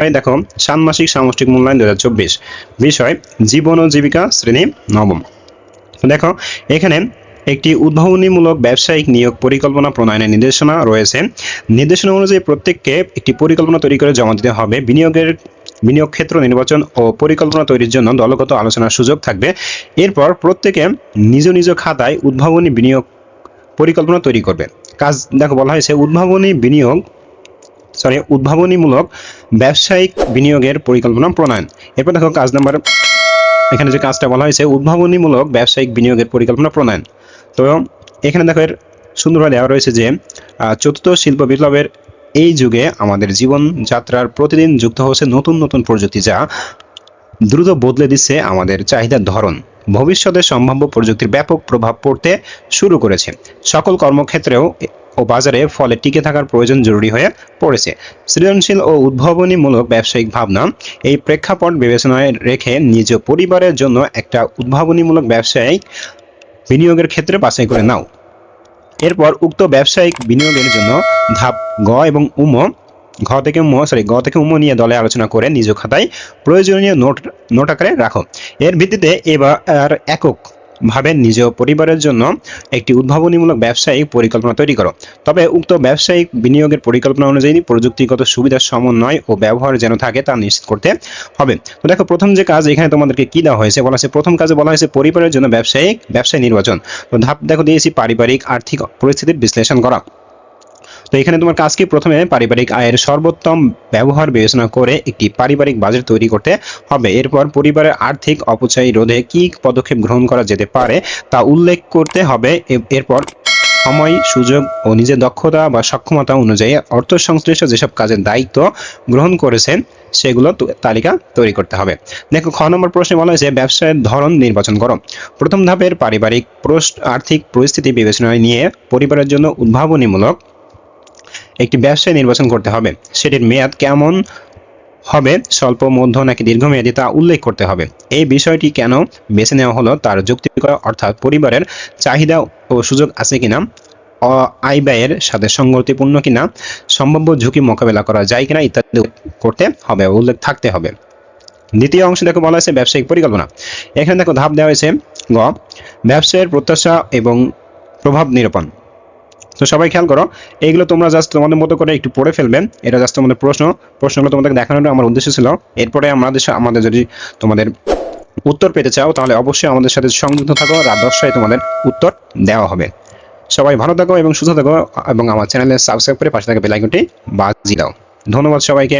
এখানে দেখো, ষান্মাসিক সামষ্টিক মূল্যায়ন দু বিষয়, জীবন ও জীবিকা, শ্রেণি, নবম। দেখো, এখানে একটি উদ্ভাবনীমূলক ব্যবসায়িক নিয়োগ পরিকল্পনা প্রণয়নের নির্দেশনা রয়েছে। নির্দেশনা অনুযায়ী প্রত্যেককে একটি পরিকল্পনা তৈরি করে জমা দিতে হবে। বিনিয়োগের, বিনিয়োগ ক্ষেত্র নির্বাচন ও পরিকল্পনা তৈরির জন্য দলগত আলোচনার সুযোগ থাকবে। এরপর প্রত্যেকে নিজ নিজ খাতায় উদ্ভাবনী বিনিয়োগ পরিকল্পনা তৈরি করবে। কাজ, দেখো বলা হয়েছে, উদ্ভাবনী বিনিয়োগ সরি, উদ্ভাবনীমূলক ব্যবসায়িক বিনিয়োগের পরিকল্পনা প্রণয়ন। এরপর দেখো কাজ নাম্বার, এখানে যে কাজটা বলা হয়েছে, উদ্ভাবনীমূলক ব্যবসায়িক বিনিয়োগের পরিকল্পনা প্রণয়ন। তো এখানে দেখো এর সুন্দরভাবে দেওয়া রয়েছে যে চতুর্থ শিল্প বিপ্লবের এই যুগে আমাদের জীবনযাত্রার প্রতিদিন যুক্ত হচ্ছে নতুন নতুন প্রযুক্তি যা দ্রুত বদলে দিচ্ছে আমাদের চাহিদার ধরন। ভবিষ্যতে সম্ভাব্য প্রযুক্তির ব্যাপক প্রভাব পড়তে শুরু করেছে। সকল কর্মক্ষেত্রেও ও বাজারে ফলে টিকে থাকার প্রয়োজন জরুরি হয়ে পড়েছে। সৃজনশীল ও উদ্ভাবনীমূলক ব্যবসায়িক ভাবনা এই প্রেক্ষাপট বিবেচনায় রেখে নিজ পরিবারের জন্য একটা উদ্ভাবনীমূলক ব্যবসায়িক বিনিয়োগের ক্ষেত্রে বাছাই করে নাও। এরপর উক্ত ব্যবসায়িক বিনিয়োগের জন্য ধাপ গ এবং উম ঘ থেকে উম সরি গ থেকে উম নিয়ে দলে আলোচনা করে নিজ খাতায় প্রয়োজনীয় নোট নোট আকারে রাখো। এর ভিত্তিতে এবার একক ভাবে নিজ পরিবারের জন্য একটি উদ্ভাবনীমূলক ব্যবসায়িক পরিকল্পনা তৈরি করো। তবে উক্ত ব্যবসায়িক বিনিয়োগের পরিকল্পনা অনুযায়ী প্রযুক্তিগত সুবিধার সমন্বয় ও ব্যবহার যেন থাকে তা নিশ্চিত করতে হবে। তো দেখো, প্রথম যে কাজ এখানে তোমাদেরকে কি দেওয়া হয়েছে বলা হয়েছে, প্রথম কাজে বলা হয়েছে পরিবারের জন্য ব্যবসায়িক, ব্যবসায় নির্বাচন। তো ধাপ দেখো দিয়েছি, পারিবারিক, আর্থিক পরিস্থিতির বিশ্লেষণ করা। তো এখানে তোমার কাজ কি? প্রথমে পারিবারিক আয়ের সর্বোত্তম ব্যবহার বিবেচনা করে একটি পারিবারিক বাজেট তৈরি করতে হবে। এরপর পরিবারের আর্থিক অপচয় রোধে কি পদক্ষেপ গ্রহণ করা যেতে পারে তা উল্লেখ করতে হবে। এরপর সময়, সুযোগ ও নিজের দক্ষতা বা সক্ষমতা অনুযায়ী অর্থ সংশ্লিষ্ট যেসব কাজের দায়িত্ব গ্রহণ করেছেন, সেগুলো তালিকা তৈরি করতে হবে। দেখো, খ নম্বর প্রশ্নে বলা হয়েছে, ব্যবসায়ের ধরন নির্বাচন করো। প্রথম ধাপের পারিবারিক আর্থিক পরিস্থিতি বিবেচনায় নিয়ে পরিবারের জন্য উদ্ভাবনীমূলক একটি ব্যবসায় নির্বাচন করতে হবে। সেটির মেয়াদ কেমন হবে, স্বল্প, মধ্য নাকি দীর্ঘমেয়াদী তা উল্লেখ করতে হবে। এই বিষয়টি কেন বেছে নেওয়া হলো তার যৌক্তিকতা অর্থাৎ পরিবারের চাহিদা ও সুযোগ আছে কিনা আয় ব্যয়ের সাথে সঙ্গতিপূর্ণ কিনা, সম্ভাব্য ঝুঁকি মোকাবেলা করা যায় কিনা ইত্যাদি করতে হবে, উল্লেখ থাকতে হবে। দ্বিতীয় অংশ দেখো বলা হয়েছে ব্যবসায়িক পরিকল্পনা। এখানে দেখো ধাপ দেওয়া হয়েছে গ, ব্যবসায়ের প্রত্যাশা এবং প্রভাব নিরূপণ। তো সবাই খেয়াল করো, এইগুলো তোমরা জাস্ট তোমাদের মতো করে একটু পড়ে ফেলবে। এটা জাস্ট তোমাদের প্রশ্ন। প্রশ্নগুলো তোমাদের দেখানোর আমার উদ্দেশ্য ছিল। এরপরে আমাদের আমাদের যদি তোমাদের উত্তর পেতে চাও, তাহলে অবশ্যই আমাদের সাথে সংযুক্ত থাকো। রাত দশটায় তোমাদের উত্তর দেওয়া হবে। সবাই ভালো থাকো এবং সুস্থ থাকো এবং আমার চ্যানেলে সাবস্ক্রাইব করে পাশে থাকা বেলাইকনটি বাজি দাও। ধন্যবাদ সবাইকে।